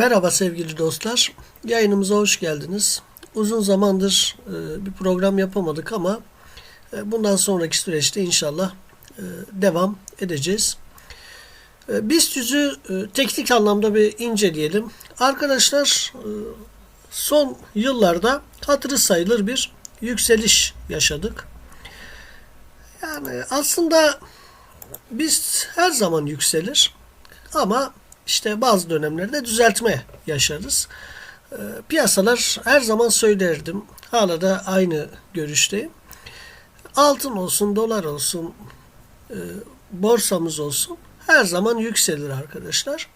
Merhaba sevgili dostlar. Yayınımıza hoş geldiniz. Uzun zamandır e, bir program yapamadık ama e, bundan sonraki süreçte inşallah e, devam edeceğiz. E, teknik anlamda bir inceleyelim. Arkadaşlar son yıllarda hatırı sayılır bir yükseliş yaşadık. Yani aslında BIST her zaman yükselir ama işte bazı dönemlerde düzeltme yaşarız. E, piyasalar her zaman söylerdim. Hala da aynı görüşteyim. Altın olsun, dolar olsun, e, borsamız olsun her zaman yükselir arkadaşlar.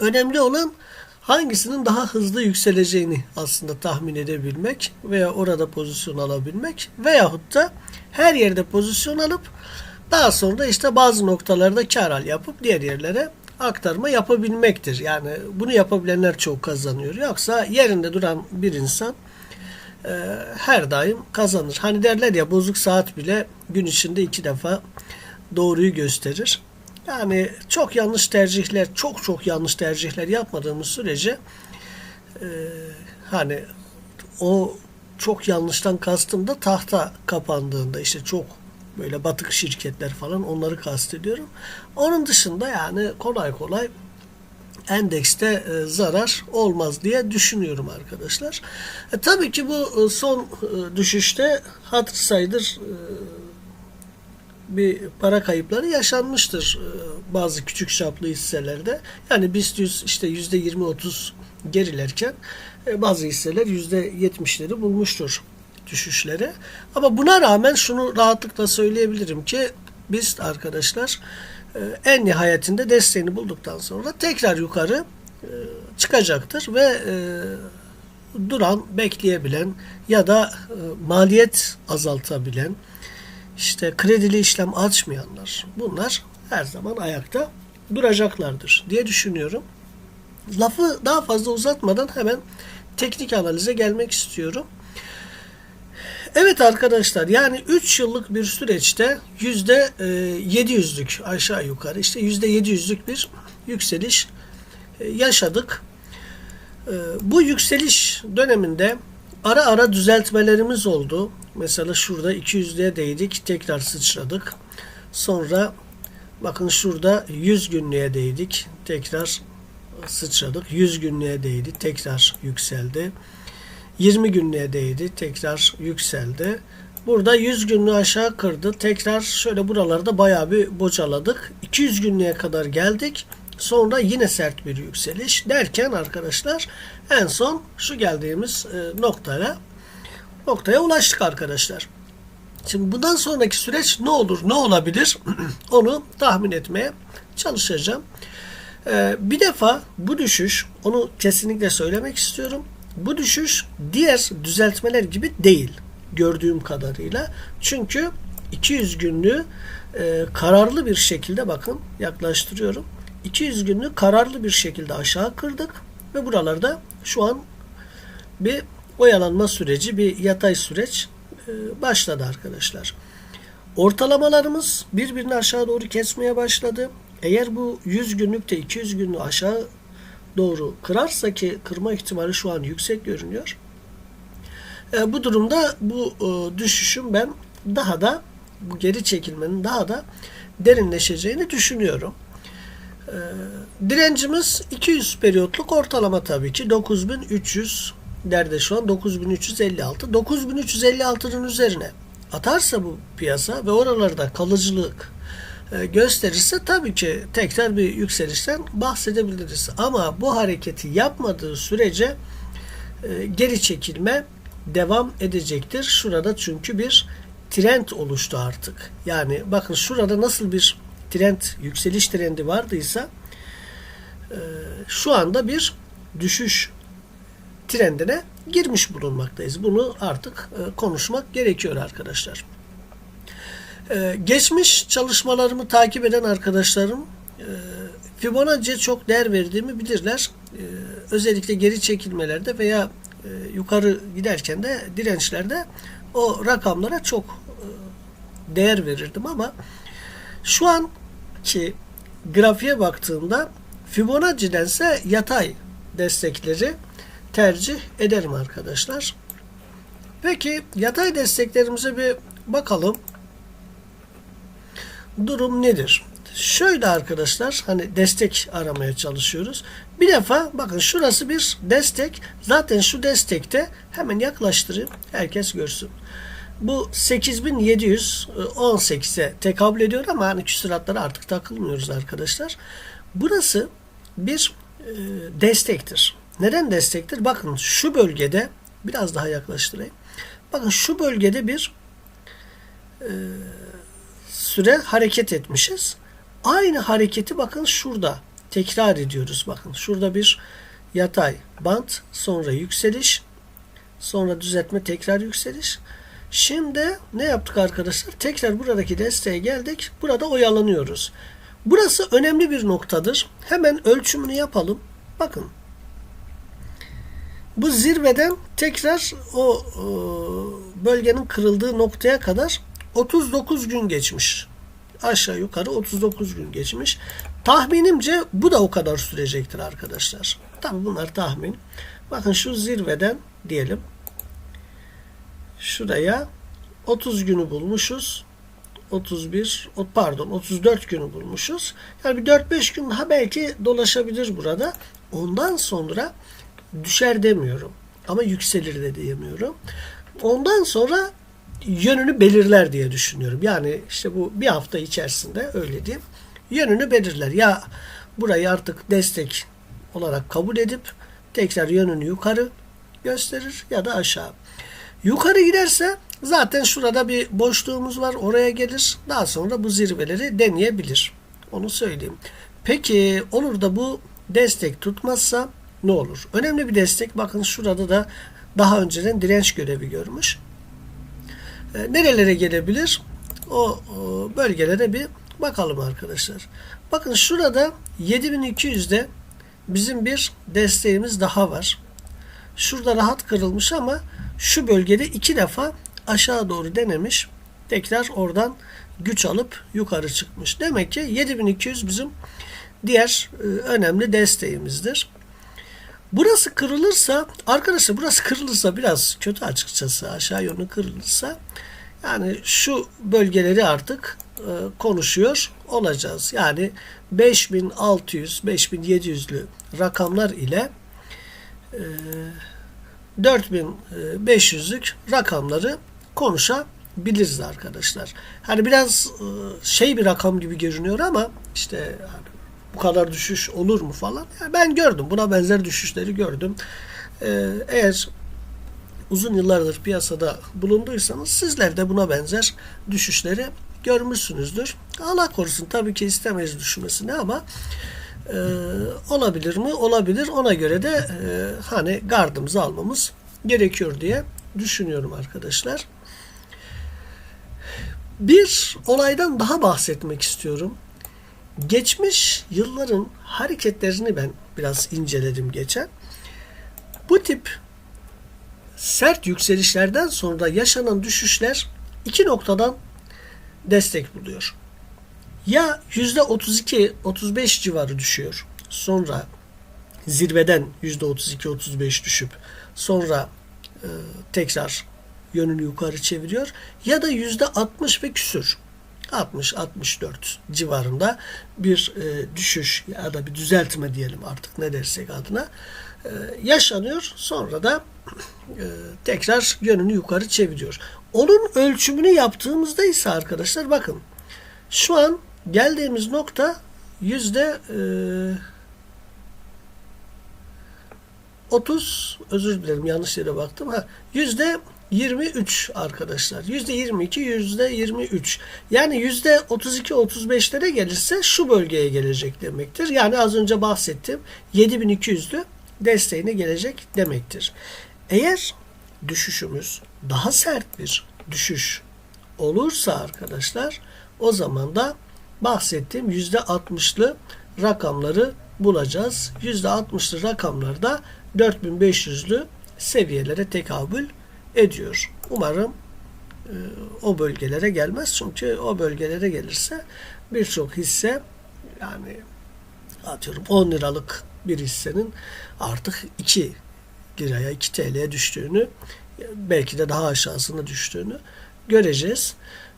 Önemli olan hangisinin daha hızlı yükseleceğini aslında tahmin edebilmek veya orada pozisyon alabilmek veyahut da her yerde pozisyon alıp daha sonra işte bazı noktalarda kar al yapıp diğer yerlere aktarma yapabilmektir. Yani bunu yapabilenler çok kazanıyor. Yoksa yerinde duran bir insan e, her daim kazanır. Hani derler ya bozuk saat bile gün içinde iki defa doğruyu gösterir. Yani çok yanlış tercihler, çok çok yanlış tercihler yapmadığımız sürece e, hani o çok yanlıştan kastım da tahta kapandığında işte çok böyle batık şirketler falan onları kastediyorum. Onun dışında yani kolay kolay endekste e, zarar olmaz diye düşünüyorum arkadaşlar. E, tabii ki bu e, son e, düşüşte hatır sayılır bir para kayıpları yaşanmıştır bazı küçük çaplı hisselerde. Yani BIST 100 işte %20-30 gerilerken bazı hisseler %70'leri bulmuştur düşüşleri. Ama buna rağmen şunu rahatlıkla söyleyebilirim ki BIST arkadaşlar e, en nihayetinde desteğini bulduktan sonra tekrar yukarı e, çıkacaktır ve e, duran, bekleyebilen ya da maliyet azaltabilen işte kredili işlem açmayanlar bunlar her zaman ayakta duracaklardır diye düşünüyorum. Lafı daha fazla uzatmadan hemen teknik analize gelmek istiyorum. Evet arkadaşlar yani 3 yıllık bir süreçte yüzde 700'lük aşağı yukarı işte yüzde 700'lük bir yükseliş yaşadık. Bu yükseliş döneminde ara ara düzeltmelerimiz oldu. Mesela şurada 200'lüğe değdik tekrar sıçradık. Sonra bakın şurada 100 günlüğe değdik tekrar sıçradık. 100 günlüğe değdi tekrar yükseldi. 20 günlüğe değdi. Tekrar yükseldi. Burada 100 günlüğü aşağı kırdı. Tekrar şöyle buralarda bayağı bir bocaladık. 200 günlüğe kadar geldik. Sonra yine sert bir yükseliş derken arkadaşlar en son şu geldiğimiz e, noktaya noktaya ulaştık arkadaşlar. Şimdi bundan sonraki süreç ne olur, ne olabilir onu tahmin etmeye çalışacağım. Ee, bir defa bu düşüş, onu kesinlikle söylemek istiyorum bu düşüş diğer düzeltmeler gibi değil gördüğüm kadarıyla. Çünkü 200 günlüğü e, kararlı bir şekilde bakın yaklaştırıyorum. 200 günlüğü kararlı bir şekilde aşağı kırdık ve buralarda şu an bir oyalanma süreci, bir yatay süreç e, başladı arkadaşlar. Ortalamalarımız birbirini aşağı doğru kesmeye başladı. Eğer bu 100 günlükte 200 günlüğü aşağı doğru kırarsa ki kırma ihtimali şu an yüksek görünüyor. E, bu durumda bu e, düşüşün ben daha da bu geri çekilmenin daha da derinleşeceğini düşünüyorum. E, direncimiz 200 periyotluk ortalama tabii ki 9300 nerede şu an 9356 9356'nın üzerine atarsa bu piyasa ve oralarda kalıcılık gösterirse tabii ki tekrar bir yükselişten bahsedebiliriz. Ama bu hareketi yapmadığı sürece e, geri çekilme devam edecektir. Şurada çünkü bir trend oluştu artık. Yani bakın şurada nasıl bir trend, yükseliş trendi vardıysa e, şu anda bir düşüş trendine girmiş bulunmaktayız. Bunu artık konuşmak gerekiyor arkadaşlar. Ee, geçmiş çalışmalarımı takip eden arkadaşlarım e, Fibonacci'ye çok değer verdiğimi bilirler. E, özellikle geri çekilmelerde veya e, yukarı giderken de dirençlerde o rakamlara çok e, değer verirdim ama şu an ki grafiğe baktığımda Fibonacci'dense yatay destekleri tercih ederim arkadaşlar. Peki yatay desteklerimize bir bakalım. Durum nedir? Şöyle arkadaşlar hani destek aramaya çalışıyoruz. Bir defa bakın şurası bir destek. Zaten şu destekte hemen yaklaştırayım. Herkes görsün. Bu 8718'e tekabül ediyor ama hani küsuratlara artık takılmıyoruz arkadaşlar. Burası bir e, destektir. Neden destektir? Bakın şu bölgede biraz daha yaklaştırayım. Bakın şu bölgede bir e, süre hareket etmişiz. Aynı hareketi bakın şurada tekrar ediyoruz. Bakın şurada bir yatay bant, sonra yükseliş, sonra düzeltme, tekrar yükseliş. Şimdi ne yaptık arkadaşlar? Tekrar buradaki desteğe geldik. Burada oyalanıyoruz. Burası önemli bir noktadır. Hemen ölçümünü yapalım. Bakın. Bu zirveden tekrar o e, bölgenin kırıldığı noktaya kadar 39 gün geçmiş. Aşağı yukarı 39 gün geçmiş. Tahminimce bu da o kadar sürecektir arkadaşlar. Tabi bunlar tahmin. Bakın şu zirveden diyelim. Şuraya 30 günü bulmuşuz. 31, pardon 34 günü bulmuşuz. Yani bir 4-5 gün daha belki dolaşabilir burada. Ondan sonra düşer demiyorum. Ama yükselir de diyemiyorum. Ondan sonra yönünü belirler diye düşünüyorum. Yani işte bu bir hafta içerisinde öyle diyeyim. Yönünü belirler. Ya burayı artık destek olarak kabul edip tekrar yönünü yukarı gösterir ya da aşağı. Yukarı giderse zaten şurada bir boşluğumuz var. Oraya gelir. Daha sonra bu zirveleri deneyebilir. Onu söyleyeyim. Peki olur da bu destek tutmazsa ne olur? Önemli bir destek. Bakın şurada da daha önceden direnç görevi görmüş. E, nerelere gelebilir? O, o bölgelere bir bakalım arkadaşlar. Bakın şurada 7200'de bizim bir desteğimiz daha var. Şurada rahat kırılmış ama şu bölgede iki defa aşağı doğru denemiş. Tekrar oradan güç alıp yukarı çıkmış. Demek ki 7200 bizim diğer e, önemli desteğimizdir. Burası kırılırsa arkadaşlar burası kırılırsa biraz kötü açıkçası aşağı yönü kırılırsa yani şu bölgeleri artık e, konuşuyor olacağız. Yani 5600 5700'lü rakamlar ile e, 4500'lük rakamları konuşabiliriz arkadaşlar. Hani biraz e, şey bir rakam gibi görünüyor ama işte bu kadar düşüş olur mu falan. Yani ben gördüm. Buna benzer düşüşleri gördüm. E, eğer uzun yıllardır piyasada bulunduysanız sizler de buna benzer düşüşleri görmüşsünüzdür. Allah korusun tabii ki istemeyiz düşmesini ama e, olabilir mi? Olabilir. Ona göre de e, hani gardımızı almamız gerekiyor diye düşünüyorum arkadaşlar. Bir olaydan daha bahsetmek istiyorum. Geçmiş yılların hareketlerini ben biraz inceledim geçen. Bu tip sert yükselişlerden sonra yaşanan düşüşler iki noktadan destek buluyor. Ya %32-35 civarı düşüyor. Sonra zirveden %32-35 düşüp sonra e, tekrar yönünü yukarı çeviriyor. Ya da %60 ve küsür 60-64 civarında bir e, düşüş ya da bir düzeltme diyelim artık ne dersek adına e, yaşanıyor. Sonra da e, tekrar yönünü yukarı çeviriyor. Onun ölçümünü yaptığımızda ise arkadaşlar bakın şu an geldiğimiz nokta yüzde e, 30 özür dilerim yanlış yere baktım. Ha, yüzde 23 arkadaşlar. Yüzde 22, yüzde 23. Yani yüzde 32, 35'lere gelirse şu bölgeye gelecek demektir. Yani az önce bahsettim 7200'lü desteğine gelecek demektir. Eğer düşüşümüz daha sert bir düşüş olursa arkadaşlar o zaman da bahsettiğim yüzde 60'lı rakamları bulacağız. Yüzde 60'lı rakamlarda 4500'lü seviyelere tekabül ediyor. Umarım e, o bölgelere gelmez. Çünkü o bölgelere gelirse birçok hisse yani atıyorum 10 liralık bir hissenin artık 2 liraya 2 TL'ye düştüğünü belki de daha aşağısına düştüğünü göreceğiz.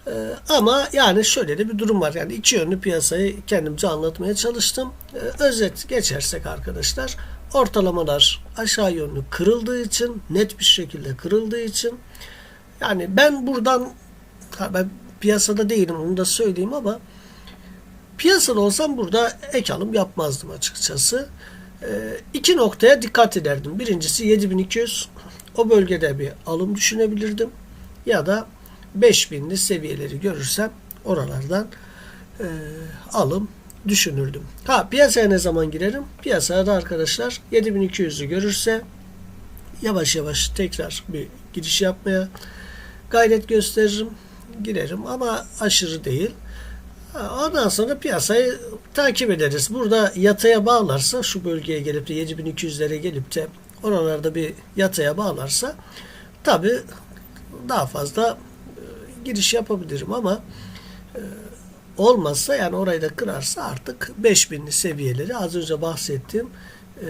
Ee, ama yani şöyle de bir durum var. Yani iki yönlü piyasayı kendimce anlatmaya çalıştım. Ee, özet geçersek arkadaşlar ortalamalar aşağı yönlü kırıldığı için net bir şekilde kırıldığı için yani ben buradan ben piyasada değilim onu da söyleyeyim ama piyasada olsam burada ek alım yapmazdım açıkçası. Ee, iki noktaya dikkat ederdim. Birincisi 7200 o bölgede bir alım düşünebilirdim. Ya da 5000'li seviyeleri görürsem oralardan e, alım düşünürdüm. Ha piyasaya ne zaman girerim? Piyasaya da arkadaşlar 7200'ü görürse yavaş yavaş tekrar bir giriş yapmaya gayret gösteririm. Girerim ama aşırı değil. Ondan sonra piyasayı takip ederiz. Burada yataya bağlarsa şu bölgeye gelip de 7200'lere gelip de oralarda bir yataya bağlarsa tabi daha fazla e, giriş yapabilirim ama e, olmazsa yani orayı da kırarsa artık 5000'li seviyeleri az önce bahsettiğim e,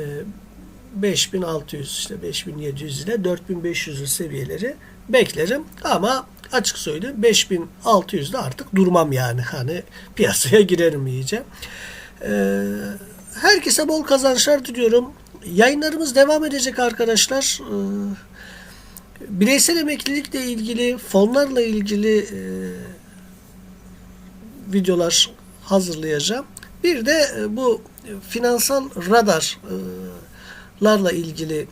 5600 işte 5700 ile 4500'lü seviyeleri beklerim ama açık söyleyeyim 5600'de artık durmam yani hani piyasaya girerim iyice. Ee, herkese bol kazançlar diliyorum. Yayınlarımız devam edecek arkadaşlar. Ee, bireysel emeklilikle ilgili, fonlarla ilgili e, videolar hazırlayacağım. Bir de e, bu finansal radarlarla ilgili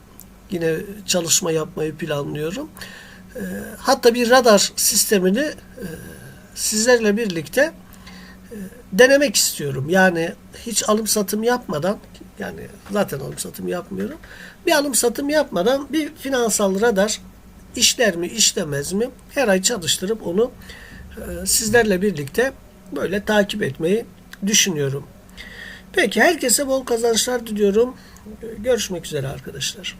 yine çalışma yapmayı planlıyorum. E, Hatta bir radar sistemini e, sizlerle birlikte e, denemek istiyorum. Yani hiç alım satım yapmadan yani zaten alım satım yapmıyorum. Bir alım satım yapmadan bir finansal radar işler mi işlemez mi her ay çalıştırıp onu e, sizlerle birlikte böyle takip etmeyi düşünüyorum. Peki herkese bol kazançlar diliyorum. Görüşmek üzere arkadaşlar.